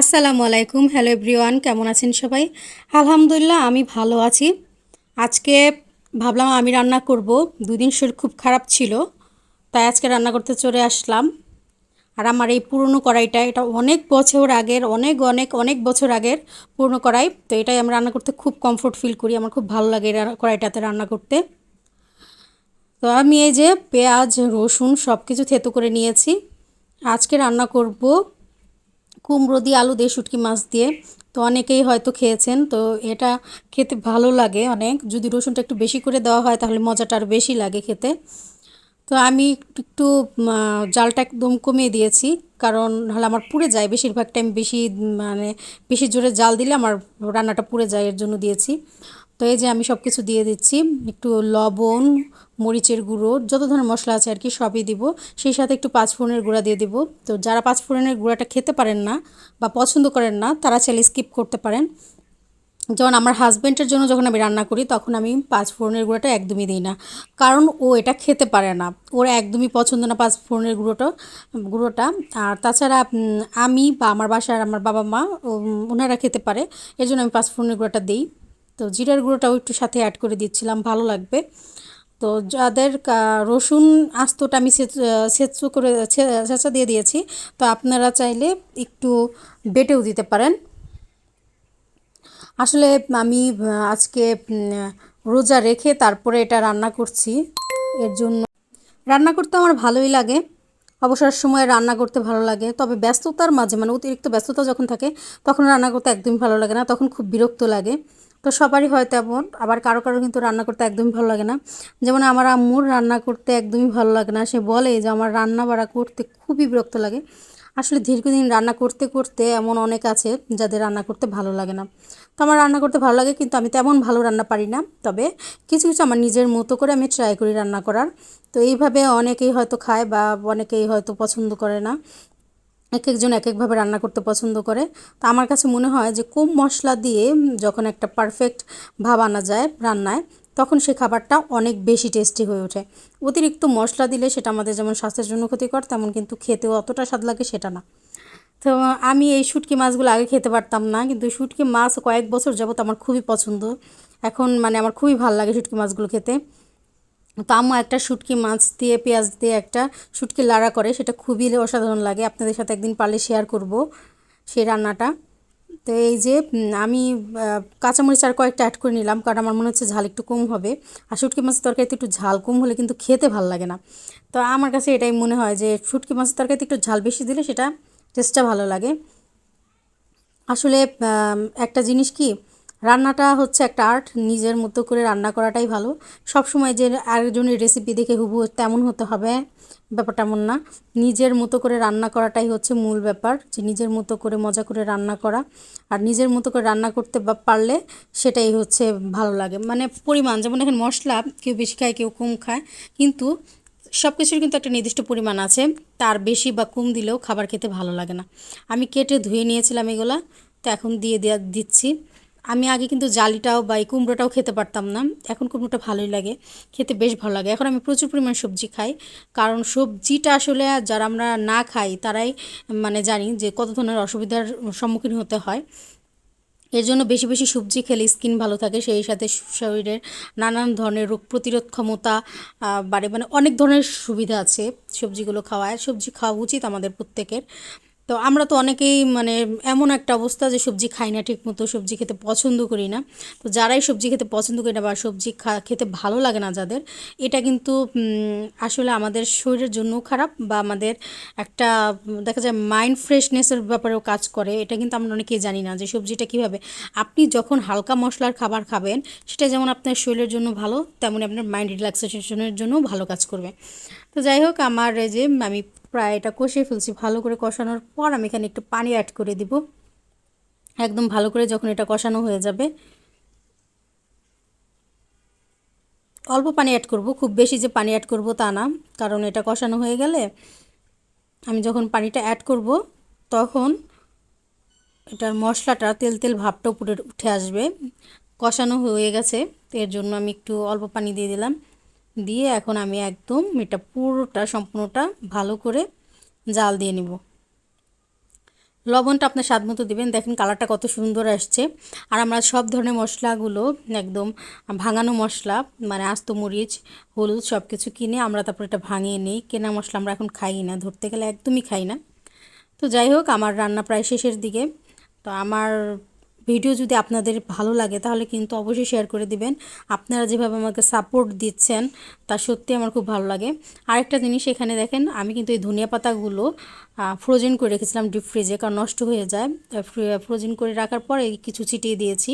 আসসালামু আলাইকুম, hello everyone, কেমন আছেন সবাই? আলহামদুলিল্লাহ, আমি ভালো আছি। আজকে ভাবলাম আমি রান্না করব। দুদিন শরীর খুব খারাপ ছিল, তাই আজকে রান্না করতে চলে আসলাম। আর আমার এই পুরনো কড়াইটা, এটা অনেক বছর আগের, অনেক অনেক অনেক বছর আগের পুরনো কড়াই, তো এটাই আমি রান্না করতে খুব কমফোর্ট ফিল করি। আমার খুব ভালো লাগে কড়াইটাতে রান্না করতে। তো আমি এই যে পেঁয়াজ, রসুন সব কিছু থেতো করে নিয়েছি। আজকে রান্না করব কুমড়ো দিয়ে আলু দিয়ে শুটকি মাছ দিয়ে। তো অনেকেই হয়তো খেয়েছেন, তো এটা খেতে ভালো লাগে অনেক। যদি রসুনটা একটু বেশি করে দেওয়া হয়, তাহলে মজাটা আরও বেশি লাগে খেতে। তো আমি একটু জালটা একদম কমিয়ে দিয়েছি, কারণ নাহলে আমার পুড়ে যায়। বেশিরভাগ টাইম বেশি মানে বেশি জোরে জাল দিলে আমার রান্নাটা পুড়ে যায়, এর জন্য দিয়েছি। তো এই যে আমি সব কিছু দিয়ে দিচ্ছি, একটু লবণ, মরিচের গুঁড়ো, যত ধরনের মশলা আছে আর কি সবই দিব। সেই সাথে একটু পাঁচফোড়নের গুঁড়া দিয়ে দিব। তো যারা পাঁচফোড়নের গুঁড়াটা খেতে পারেন না বা পছন্দ করেন না, তারা চাইলে স্কিপ করতে পারেন। যেমন আমার হাজব্যান্ডের জন্য যখন আমি রান্না করি, তখন আমি পাঁচ ফোড়নের গুঁড়োটা একদমই দিই না। কারণ ও এটা খেতে পারে না। ওর একদমই পছন্দ না পাঁচ ফোড়নের গুঁড়োটা গুঁড়োটা। আর তাছাড়া আমি বা আমার বাসার আমার বাবা মা ওনারা খেতে পারে। এর জন্য আমি পাঁচ ফোড়নের গুঁড়োটা দিই। তো জিরার গুঁড়োটাও একটু সাথে অ্যাড করে দিচ্ছিলাম, ভালো লাগবে। তো যাদের রসুন আস্তটা আমি সেচু করে ছেঁচা দিয়ে দিয়েছি, তো আপনারা চাইলে একটু বেটেও দিতে পারেন। আসলে আমি আজকে রোজা রেখে তারপরে এটা রান্না করছি, এর জন্য। রান্না করতে আমার ভালোই লাগে, অবসর সময় রান্না করতে ভালো লাগে, তবে ব্যস্ততার মাঝে মানে অতিরিক্ত ব্যস্ততা যখন থাকে, তখন রান্না করতে একদমই ভালো লাগে না, তখন খুব বিরক্ত লাগে। তো সবারই হয় তেমন, আবার কারও কারও কিন্তু রান্না করতে একদমই ভালো লাগে না। যেমন আমার আম্মুর রান্না করতে একদমই ভালো লাগে না। সে বলে যে আমার রান্না বাড়া করতে খুবই বিরক্ত লাগে। আসলে দীর্ঘদিন রান্না করতে করতে এমন অনেক আছে যাদের রান্না করতে ভালো লাগে না। তো আমার রান্না করতে ভালো লাগে কিন্তু আমি তেমন ভালো রান্না পারি না। তবে কিছু কিছু আমার নিজের মতো করে আমি ট্রাই করি রান্না করার। তো এইভাবে অনেকেই হয়তো খায় বা অনেকেই হয়তো পছন্দ করে না। এক একজন এক একভাবে রান্না করতে পছন্দ করে। তো আমার কাছে মনে হয় যে কম মশলা দিয়ে যখন একটা পারফেক্ট ভাব আনা যায় রান্নায়, তখন সে খাবারটা অনেক বেশি টেস্টি হয়ে ওঠে। অতিরিক্ত মশলা দিলে সেটা আমাদের যেমন স্বাস্থ্যের জন্য ক্ষতিকর, তেমন কিন্তু খেতেও অতটা স্বাদ লাগে সেটা না। তো আমি এই শুটকি মাছগুলো আগে খেতে পারতাম না, কিন্তু শুটকি মাছ কয়েক বছর যাবত আমার খুবই পছন্দ। এখন মানে আমার খুবই ভালো লাগে শুটকি মাছগুলো খেতে। তো আম্মু একটা শুটকি মাছ দিয়ে, পেঁয়াজ দিয়ে একটা শুটকি লাড়া করে, সেটা খুবই অসাধারণ লাগে। আপনাদের সাথে একদিন পারলে শেয়ার করব সেই রান্নাটা। তো এই যে আমি কাঁচামরিচ আর কয়েকটা অ্যাড করে নিলাম, কারণ আমার মনে হচ্ছে ঝাল একটু কম হবে। আর শুটকি মাছের তরকারিতে একটু ঝাল কম হলে কিন্তু খেতে ভালো লাগে না। তো আমার কাছে এটাই মনে হয় যে, শুটকি মাছের তরকারিতে একটু ঝাল বেশি দিলে সেটা টেস্টটা ভালো লাগে। আসলে একটা জিনিস কি রান্নাটা হচ্ছে একটা আর্ট, নিজের মতো করে রান্না করাটাই ভালো। সব সময় যে আরেকজনের রেসিপি দেখে হুবু তেমন হতে হবে, ব্যাপারটা এমন না। নিজের মতো করে রান্না করাটাই হচ্ছে মূল ব্যাপার, যে নিজের মতো করে মজা করে রান্না করা। আর নিজের মতো করে রান্না করতে পারলে সেটাই হচ্ছে ভালো লাগে। মানে পরিমাণ, যেমন এখানে মশলা, কেউ বেশি খায়, কেউ কম খায়, কিন্তু সব কিছুর কিন্তু একটা নির্দিষ্ট পরিমাণ আছে। তার বেশি বা কম দিলেও খাবার খেতে ভালো লাগে না। আমি কেটে ধুয়ে নিয়েছিলাম এগুলা, তো এখন দিয়ে দেওয়া দিচ্ছি। আমি আগে কিন্তু জালিটাও বা এই কুমড়োটাও খেতে পারতাম না। এখন কুমড়োটা ভালোই লাগে, খেতে বেশ ভালো লাগে। এখন আমি প্রচুর পরিমাণ সবজি খাই, কারণ সবজিটা আসলে যারা আমরা না খাই তারাই মানে জানি যে কত ধরনের অসুবিধার সম্মুখীন হতে হয়। এর জন্য বেশি বেশি সবজি খেলে স্কিন ভালো থাকে, সেই সাথে শরীরের নানান ধরনের রোগ প্রতিরোধ ক্ষমতা বাড়ে। মানে অনেক ধরনের সুবিধা আছে সবজিগুলো খাওয়ায়। সবজি খাওয়া উচিত আমাদের প্রত্যেকের। তো আমরা তো অনেকেই মানে এমন একটা অবস্থা যে সবজি খাই না ঠিক মতো সবজি খেতে পছন্দ করি না। তো যারাই সবজি খেতে পছন্দ করি না বা সবজি খা, খেতে ভালো লাগে না যাদের, এটা কিন্তু আসলে আমাদের শরীরের জন্যও খারাপ বা আমাদের একটা, দেখা যায় মাইন্ড ফ্রেশনেসের ব্যাপারেও কাজ করে। এটা কিন্তু আমরা অনেকেই জানি না যে সবজিটা কীভাবে। আপনি যখন হালকা মশলার খাবার খাবেন, সেটা যেমন আপনার শরীরের জন্য ভালো তেমনই আপনার মাইন্ড রিল্যাক্সেশনের জন্যও ভালো কাজ করবে। তো যাই হোক, আমার যে আমি প্রায় এটা কষিয়ে ফেলছি। ভালো করে কষানোর পর আমি এখানে একটু পানি অ্যাড করে দিব। একদম ভালো করে যখন এটা কষানো হয়ে যাবে, অল্প পানি অ্যাড করব। খুব বেশি যে পানি অ্যাড করব তা না, কারণ এটা কষানো হয়ে গেলে আমি যখন পানিটা অ্যাড করব, তখন এটার মশলাটা তেল তেল ভাবটা উপরে উঠে আসবে। কষানো হয়ে গেছে এর জন্য আমি একটু অল্প পানি দিয়ে দিলাম। দিয়ে এখন আমি একদম এটা পুরোটা, সম্পূর্ণটা ভালো করে জাল দিয়ে নিব। লবণটা আপনার স্বাদ মতো দেবেন। দেখেন কালারটা কত সুন্দর আসছে। আর আমরা সব ধরনের মশলাগুলো একদম ভাঙানো মশলা মানে আস্ত মরিচ, হলুদ সব কিছু কিনে আমরা তারপর এটা ভাঙিয়ে নিই। কেনা মশলা আমরা এখন খাই না, ধরতে গেলে একদমই খাই না। তো যাই হোক, আমার রান্না প্রায় শেষের দিকে। তো আমার ভিডিও যদি আপনাদের ভালো লাগে, তাহলে কিন্তু অবশ্যই শেয়ার করে দিবেন। আপনারা যেভাবে আমাকে সাপোর্ট দিচ্ছেন, তা সত্যি আমার খুব ভালো লাগে। আরেকটা জিনিস এখানে দেখেন, আমি কিন্তু এই ধনিয়া পাতাগুলো ফ্রোজেন করে রেখেছিলাম ডিপ ফ্রিজে কারণ নষ্ট হয়ে যায়। ফ্রোজেন করে রাখার পরে কিছু ছিটিয়ে দিয়েছি।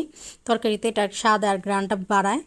তরকারিতে এটার স্বাদ আর গ্রানটা বাড়ায়।